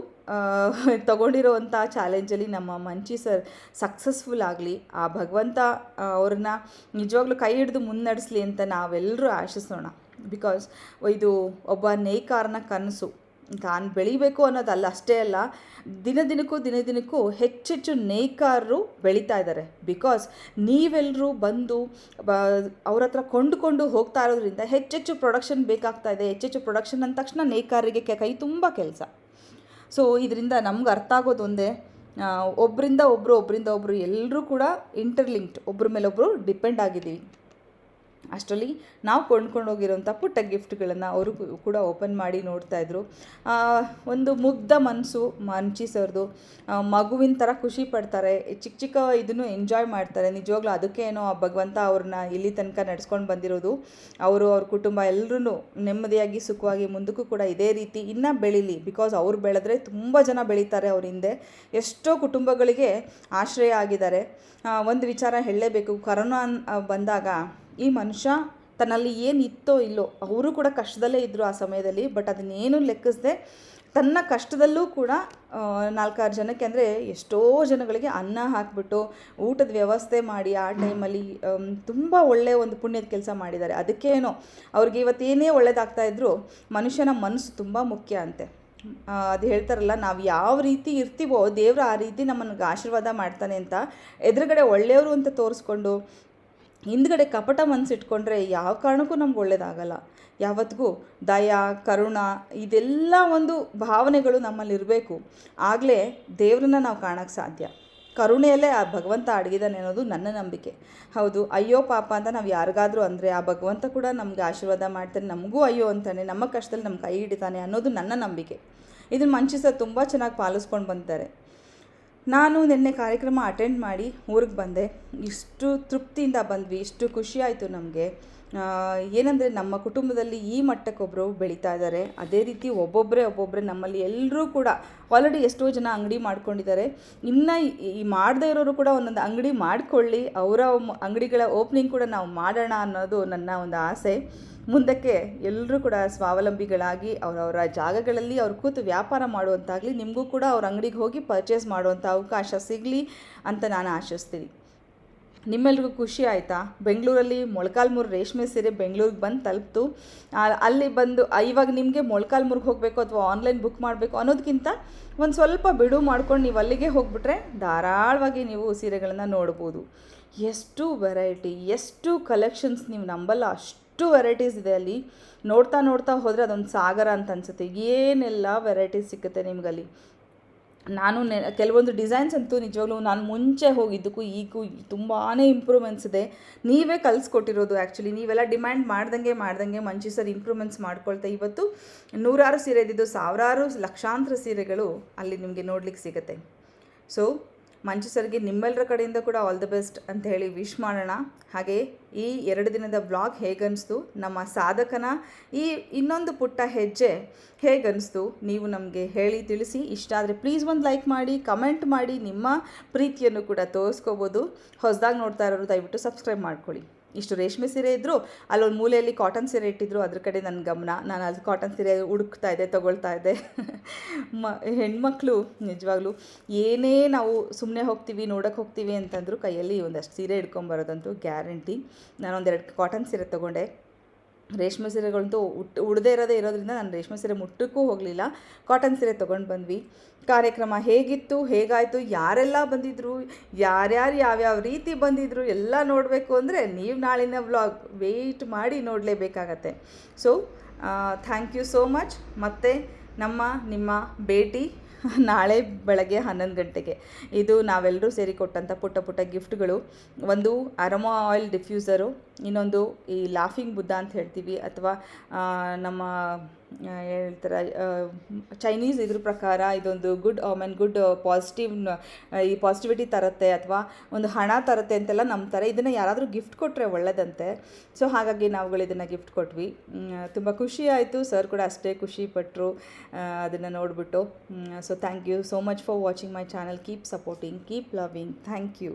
ತಗೊಂಡಿರೋವಂಥ ಚಾಲೆಂಜಲ್ಲಿ ನಮ್ಮ ಮಂಚಿ ಸರ್ ಸಕ್ಸಸ್ಫುಲ್ ಆಗಲಿ, ಆ ಭಗವಂತ ಅವ್ರನ್ನ ನಿಜವಾಗ್ಲೂ ಕೈ ಹಿಡಿದು ಮುನ್ನಡೆಸಲಿ ಅಂತ ನಾವೆಲ್ಲರೂ ಆಶಿಸೋಣ. ಬಿಕಾಸ್ ಇದು ಒಬ್ಬ ನೇಕಾರನ ಕನಸು. ತಾನು ಬೆಳಿಬೇಕು ಅನ್ನೋದಲ್ಲ, ಅಷ್ಟೇ ಅಲ್ಲ, ದಿನ ದಿನಕ್ಕೂ ದಿನ ದಿನಕ್ಕೂ ಹೆಚ್ಚೆಚ್ಚು ನೇಕಾರರು ಬೆಳೀತಾ ಇದ್ದಾರೆ. ಬಿಕಾಸ್ ನೀವೆಲ್ಲರೂ ಬಂದು ಅವ್ರ ಹತ್ರ ಕೊಂಡುಕೊಂಡು ಹೋಗ್ತಾ ಇರೋದ್ರಿಂದ ಹೆಚ್ಚೆಚ್ಚು ಪ್ರೊಡಕ್ಷನ್ ಬೇಕಾಗ್ತಾ ಇದೆ. ಹೆಚ್ಚೆಚ್ಚು ಪ್ರೊಡಕ್ಷನ್ ಅಂದ ತಕ್ಷಣ ನೇಕಾರರಿಗೆ ಕೆ- ಕೈ ತುಂಬ ಕೆಲಸ. ಸೊ ಇದರಿಂದ ನಮ್ಗೆ ಅರ್ಥ ಆಗೋದು ಒಂದೇ ಒಬ್ಬರಿಂದ ಒಬ್ಬರು ಒಬ್ಬರಿಂದ ಒಬ್ಬರು ಎಲ್ಲರೂ ಕೂಡ ಇಂಟರ್ಲಿಂಕ್ಡ್ ಒಬ್ಬರ ಮೇಲೊಬ್ಬರು ಡಿಪೆಂಡ್ ಆಗಿದ್ದೀವಿ. ಅಷ್ಟರಲ್ಲಿ ನಾವು ಕೊಂಡ್ಕೊಂಡು ಹೋಗಿರೋಂಥ ಪುಟ್ಟ ಗಿಫ್ಟ್ಗಳನ್ನು ಅವರು ಕೂಡ ಓಪನ್ ಮಾಡಿ ನೋಡ್ತಾ ಇದ್ರು. ಒಂದು ಮುಗ್ಧ ಮನಸ್ಸು ಮಂಚಿ ಸರ್ದು ಮಗುವಿನ ಥರ ಖುಷಿ ಪಡ್ತಾರೆ. ಚಿಕ್ಕ ಚಿಕ್ಕ ಇದನ್ನು ಎಂಜಾಯ್ ಮಾಡ್ತಾರೆ. ನಿಜವಾಗ್ಲೂ ಅದಕ್ಕೆ ಏನೋ ಆ ಭಗವಂತ ಅವ್ರನ್ನ ಇಲ್ಲಿ ತನಕ ನಡ್ಸ್ಕೊಂಡು ಬಂದಿರೋದು. ಅವರು ಅವ್ರ ಕುಟುಂಬ ಎಲ್ಲರೂ ನೆಮ್ಮದಿಯಾಗಿ, ಸುಖವಾಗಿ ಮುಂದಕ್ಕೂ ಕೂಡ ಇದೇ ರೀತಿ ಇನ್ನೂ ಬೆಳೀಲಿ. ಬಿಕಾಸ್ ಅವ್ರು ಬೆಳೆದ್ರೆ ತುಂಬ ಜನ ಬೆಳೀತಾರೆ ಅವ್ರ ಹಿಂದೆ. ಎಷ್ಟೋ ಕುಟುಂಬಗಳಿಗೆ ಆಶ್ರಯ ಆಗಿದ್ದಾರೆ. ಒಂದು ವಿಚಾರ ಹೇಳಲೇಬೇಕು. ಕರೋನಾ ಬಂದಾಗ ಈ ಮನುಷ್ಯ ತನ್ನಲ್ಲಿ ಏನು ಇತ್ತೋ ಇಲ್ಲೋ, ಅವರು ಕೂಡ ಕಷ್ಟದಲ್ಲೇ ಇದ್ದರು ಆ ಸಮಯದಲ್ಲಿ ಬಟ್ ಅದನ್ನೇನು ಲೆಕ್ಕಿಸದೆ ತನ್ನ ಕಷ್ಟದಲ್ಲೂ ಕೂಡ ನಾಲ್ಕಾರು ಜನಕ್ಕೆ ಅಂದರೆ ಎಷ್ಟೋ ಜನಗಳಿಗೆ ಅನ್ನ ಹಾಕಿಬಿಟ್ಟು ಊಟದ ವ್ಯವಸ್ಥೆ ಮಾಡಿ ಆ ಟೈಮಲ್ಲಿ ತುಂಬ ಒಳ್ಳೆಯ ಒಂದು ಪುಣ್ಯದ ಕೆಲಸ ಮಾಡಿದ್ದಾರೆ. ಅದಕ್ಕೇನೋ, ಅವ್ರಿಗೆ ಇವತ್ತೇನೇ ಒಳ್ಳೇದಾಗ್ತಾ ಇದ್ದರೂ ಮನುಷ್ಯನ ಮನಸ್ಸು ತುಂಬ ಮುಖ್ಯ ಅಂತೆ. ಅದು ಹೇಳ್ತಾರಲ್ಲ, ನಾವು ಯಾವ ರೀತಿ ಇರ್ತೀವೋ ದೇವರು ಆ ರೀತಿ ನಮ್ಮನ್ನು ಆಶೀರ್ವಾದ ಮಾಡ್ತಾನೆ ಅಂತ ಎದುರುಗಡೆ ಒಳ್ಳೆಯವರು ಅಂತ ತೋರಿಸ್ಕೊಂಡು ಹಿಂದ್ಗಡೆ ಕಪಟ ಮನಸ್ಸಿಟ್ಕೊಂಡ್ರೆ ಯಾವ ಕಾರಣಕ್ಕೂ ನಮ್ಗೆ ಒಳ್ಳೇದಾಗಲ್ಲ. ಯಾವತ್ತಿಗೂ ದಯ, ಕರುಣ ಇದೆಲ್ಲ ಒಂದು ಭಾವನೆಗಳು ನಮ್ಮಲ್ಲಿ ಇರಬೇಕು ಆಗಲೇ ದೇವ್ರನ್ನ ನಾವು ಕಾಣೋಕ್ಕೆ ಸಾಧ್ಯ. ಕರುಣೆಯಲ್ಲೇ ಆ ಭಗವಂತ ಅಡಗಿದಾನೆ ಅನ್ನೋದು ನನ್ನ ನಂಬಿಕೆ. ಹೌದು, ಅಯ್ಯೋ ಪಾಪ ಅಂತ ನಾವು ಯಾರಿಗಾದರೂ ಅಂದರೆ ಆ ಭಗವಂತ ಕೂಡ ನಮಗೆ ಆಶೀರ್ವಾದ ಮಾಡ್ತಾನೆ, ನಮಗೂ ಅಯ್ಯೋ ಅಂತಾನೆ, ನಮ್ಮ ಕಷ್ಟದಲ್ಲಿ ನಮ್ಮ ಕೈ ಹಿಡಿತಾನೆ ಅನ್ನೋದು ನನ್ನ ನಂಬಿಕೆ. ಇದನ್ನು ಮನುಷ್ಯ ಸಹ ತುಂಬ ಚೆನ್ನಾಗಿ ಪಾಲಿಸ್ಕೊಂಡು ಬಂದಿದ್ದಾರೆ. ನಾನು ನಿನ್ನೆ ಕಾರ್ಯಕ್ರಮ ಅಟೆಂಡ್ ಮಾಡಿ ಊರಿಗೆ ಬಂದೆ. ಇಷ್ಟು ತೃಪ್ತಿಯಿಂದ ಬಂದ್ವಿ ಇಷ್ಟು ಖುಷಿ ಆಯಿತು ನಮಗೆ. ಏನಂದರೆ ನಮ್ಮ ಕುಟುಂಬದಲ್ಲಿ ಈ ಮಟ್ಟಕ್ಕೊಬ್ಬರು ಬೆಳೀತಾ ಇದ್ದಾರೆ. ಅದೇ ರೀತಿ ಒಬ್ಬೊಬ್ಬರೇ ಒಬ್ಬೊಬ್ಬರೇ ನಮ್ಮಲ್ಲಿ ಎಲ್ಲರೂ ಕೂಡ ಆಲ್ರೆಡಿ ಎಷ್ಟೋ ಜನ ಅಂಗಡಿ ಮಾಡ್ಕೊಂಡಿದ್ದಾರೆ. ಇನ್ನು ಈ ಮಾಡದೇ ಇರೋರು ಕೂಡ ಒಂದೊಂದು ಅಂಗಡಿ ಮಾಡಿಕೊಳ್ಳಿ. ಅವರ ಅಂಗಡಿಗಳ ಓಪನಿಂಗ್ ಕೂಡ ನಾವು ಮಾಡೋಣ ಅನ್ನೋದು ನನ್ನ ಒಂದು ಆಸೆ. ಮುಂದಕ್ಕೆ ಎಲ್ಲರೂ ಕೂಡ ಸ್ವಾವಲಂಬಿಗಳಾಗಿ ಅವರವರ ಜಾಗಗಳಲ್ಲಿ ಅವ್ರು ಕೂತು ವ್ಯಾಪಾರ ಮಾಡುವಂತಾಗಲಿ, ನಿಮಗೂ ಕೂಡ ಅವ್ರ ಅಂಗಡಿಗೆ ಹೋಗಿ ಪರ್ಚೇಸ್ ಮಾಡುವಂಥ ಅವಕಾಶ ಸಿಗಲಿ ಅಂತ ನಾನು ಆಶಿಸ್ತೀನಿ. ನಿಮ್ಮೆಲ್ರಿಗೂ ಖುಷಿ ಆಯಿತಾ? ಬೆಂಗಳೂರಲ್ಲಿ ಮೊಳಕಾಲ್ಮೂರು ರೇಷ್ಮೆ ಸೀರೆ ಬೆಂಗಳೂರಿಗೆ ಬಂದು ತಲುಪ್ತು. ಅಲ್ಲಿ ಬಂದು ಇವಾಗ ನಿಮಗೆ ಮೊಳಕಾಲ್ಮೂರ್ಗೆ ಹೋಗಬೇಕು ಅಥವಾ ಆನ್ಲೈನ್ ಬುಕ್ ಮಾಡಬೇಕು ಅನ್ನೋದಕ್ಕಿಂತ ಒಂದು ಸ್ವಲ್ಪ ಬಿಡು ಮಾಡ್ಕೊಂಡು ನೀವು ಅಲ್ಲಿಗೆ ಹೋಗ್ಬಿಟ್ರೆ ಧಾರಾಳವಾಗಿ ನೀವು ಸೀರೆಗಳನ್ನು ನೋಡ್ಬೋದು. ಎಷ್ಟು ವೆರೈಟಿ ಎಷ್ಟು ಕಲೆಕ್ಷನ್ಸ್ ನೀವು ನಂಬಲ್ಲ, ಅಷ್ಟು ವೆರೈಟೀಸ್ ಇದೆ ಅಲ್ಲಿ. ನೋಡ್ತಾ ನೋಡ್ತಾ ಹೋದರೆ ಅದೊಂದು ಸಾಗರ ಅಂತ ಅನಿಸುತ್ತೆ. ಏನೆಲ್ಲ ವೆರೈಟೀಸ್ ಸಿಗುತ್ತೆ ನಿಮ್ಗಲ್ಲಿ? ನಾನು ನೆ, ಕೆಲವೊಂದು ಡಿಸೈನ್ಸ್ ಅಂತೂ ನಿಜವಾಗ್ಲೂ ನಾನು ಮುಂಚೆ ಹೋಗಿದ್ದಕ್ಕೂ ಈಗೂ ತುಂಬಾ ಇಂಪ್ರೂವ್ಮೆಂಟ್ಸ್ ಇದೆ. ನೀವೇ ಕಲಿಸ್ಕೊಟ್ಟಿರೋದು ಆ್ಯಕ್ಚುಲಿ ನೀವೆಲ್ಲ ಡಿಮ್ಯಾಂಡ್ ಮಾಡ್ದಂಗೆ ಮಾಡ್ದಂಗೆ ಮಂಚಿ ಸರ್ ಇಂಪ್ರೂವ್ಮೆಂಟ್ಸ್ ಮಾಡ್ಕೊಳ್ತಾ ಇವತ್ತು ನೂರಾರು ಸೀರೆ ಇದ್ದಿದ್ದು ಸಾವಿರಾರು ಲಕ್ಷಾಂತರ ಸೀರೆಗಳು ಅಲ್ಲಿ ನಿಮಗೆ ನೋಡ್ಲಿಕ್ಕೆ ಸಿಗುತ್ತೆ. ಸೊ ಮಂಚು ಸರ್ಗೆ ನಿಮ್ಮೆಲ್ಲರ ಕಡೆಯಿಂದ ಕೂಡ ಆಲ್ ದ ಬೆಸ್ಟ್ ಅಂತ ಹೇಳಿ ವಿಶ್ ಮಾಡೋಣ. ಹಾಗೆ ಈ ಎರಡು ದಿನದ ಬ್ಲಾಗ್ ಹೇಗನ್ನಿಸ್ತು ನಮ್ಮ ಸಾಧಕನ ಈ ಇನ್ನೊಂದು ಪುಟ್ಟ ಹೆಜ್ಜೆ ಹೇಗನ್ನಿಸ್ತು ನೀವು ನಮಗೆ ಹೇಳಿ ತಿಳಿಸಿ. ಇಷ್ಟ ಆದರೆ ಪ್ಲೀಸ್ ಒಂದು ಲೈಕ್ ಮಾಡಿ ಕಮೆಂಟ್ ಮಾಡಿ, ನಿಮ್ಮ ಪ್ರೀತಿಯನ್ನು ಕೂಡ ತೋರಿಸ್ಕೋಬೋದು. ಹೊಸದಾಗಿ ನೋಡ್ತಾ ಇರೋರು ದಯವಿಟ್ಟು ಸಬ್ಸ್ಕ್ರೈಬ್ ಮಾಡ್ಕೊಳ್ಳಿ. ಇಷ್ಟು ರೇಷ್ಮೆ ಸೀರೆ ಇದ್ದರು ಅಲ್ಲೊಂದು ಮೂಲೆಯಲ್ಲಿ ಕಾಟನ್ ಸೀರೆ ಇಟ್ಟಿದ್ರು, ಅದ್ರ ಕಡೆ ನನ್ನ ಗಮನ. ನಾನು ಅಲ್ಲಿ ಕಾಟನ್ ಸೀರೆ ಹುಡುಕ್ತಾ ಇದ್ದೆ, ತೊಗೊಳ್ತಾ ಇದ್ದೆ. ಮ, ಹೆಣ್ಮಕ್ಳು, ನಿಜವಾಗ್ಲೂ ಏನೇ ನಾವು ಸುಮ್ಮನೆ ಹೋಗ್ತೀವಿ, ನೋಡೋಕೆ ಹೋಗ್ತೀವಿ ಅಂತಂದ್ರು ಕೈಯಲ್ಲಿ ಒಂದಷ್ಟು ಸೀರೆ ಹಿಡ್ಕೊಂಬರೋದಂತೂ ಗ್ಯಾರಂಟಿ. ನಾನೊಂದೆರಡು ಕಾಟನ್ ಸೀರೆ ತೊಗೊಂಡೆ. ರೇಷ್ಮೆ ಸೀರೆಗಳಂತೂ ಉಟ್, ಉಡದೇ ಇರೋದೇ ಇರೋದ್ರಿಂದ ನಾನು ರೇಷ್ಮೆ ಸೀರೆ ಮುಟ್ಟಕ್ಕೂ ಹೋಗಲಿಲ್ಲ. ಕಾಟನ್ ಸೀರೆ ತೊಗೊಂಡು ಬಂದ್ವಿ. ಕಾರ್ಯಕ್ರಮ ಹೇಗಿತ್ತು, ಹೇಗಾಯಿತು, ಯಾರೆಲ್ಲ ಬಂದಿದ್ದರು ಯಾರ್ಯಾರು ಯಾವ್ಯಾವ ರೀತಿ ಬಂದಿದ್ದರು ಎಲ್ಲ ನೋಡಬೇಕು ಅಂದರೆ ನೀವು ನಾಳಿನ ವ್ಲಾಗ್ ವೆಯ್ಟ್ ಮಾಡಿ ನೋಡಲೇಬೇಕಾಗತ್ತೆ. So thank you so much ಮತ್ತು ನಮ್ಮ, ನಿಮ್ಮ ಭೇಟಿ ನಾಳೆ ಬೆಳಗ್ಗೆ ಹನ್ನೊಂದು ಗಂಟೆಗೆ. ಇದು ನಾವೆಲ್ಲರೂ ಸೇರಿ ಕೊಟ್ಟಂಥ ಪುಟ್ಟ ಪುಟ್ಟ ಗಿಫ್ಟ್ಗಳು. ಒಂದು ಅರಮಾ ಆಯಿಲ್ ಡಿಫ್ಯೂಸರು, ಇನ್ನೊಂದು ಈ ಲಾಫಿಂಗ್ ಬುದ್ಧ ಅಂತ ಹೇಳ್ತೀವಿ, ಅಥವಾ ನಮ್ಮ ಹೇಳ್ತಾರೆ. ಚೈನೀಸ್ ಇದ್ರ ಪ್ರಕಾರ ಇದೊಂದು ಗುಡ್ ಮೀನ್ ಗುಡ್ ಪಾಸಿಟಿವ್ ಈ ಪಾಸಿಟಿವಿಟಿ ತರುತ್ತೆ ಅಥವಾ ಒಂದು ಹಣ ತರುತ್ತೆ ಅಂತೆಲ್ಲ ನಂಬ್ತಾರೆ. ಇದನ್ನು ಯಾರಾದರೂ ಗಿಫ್ಟ್ ಕೊಟ್ಟರೆ ಒಳ್ಳೆಯದಂತೆ ಸೊ ಹಾಗಾಗಿ ನಾವುಗಳು ಇದನ್ನು ಗಿಫ್ಟ್ ಕೊಟ್ವಿ. ತುಂಬ ಖುಷಿ ಆಯಿತು. ಸರ್ ಕೂಡ ಅಷ್ಟೇ ಖುಷಿ ಪಟ್ಟರು ಅದನ್ನು ನೋಡಿಬಿಟ್ಟು. So thank you so much for watching my channel keep supporting keep loving thank you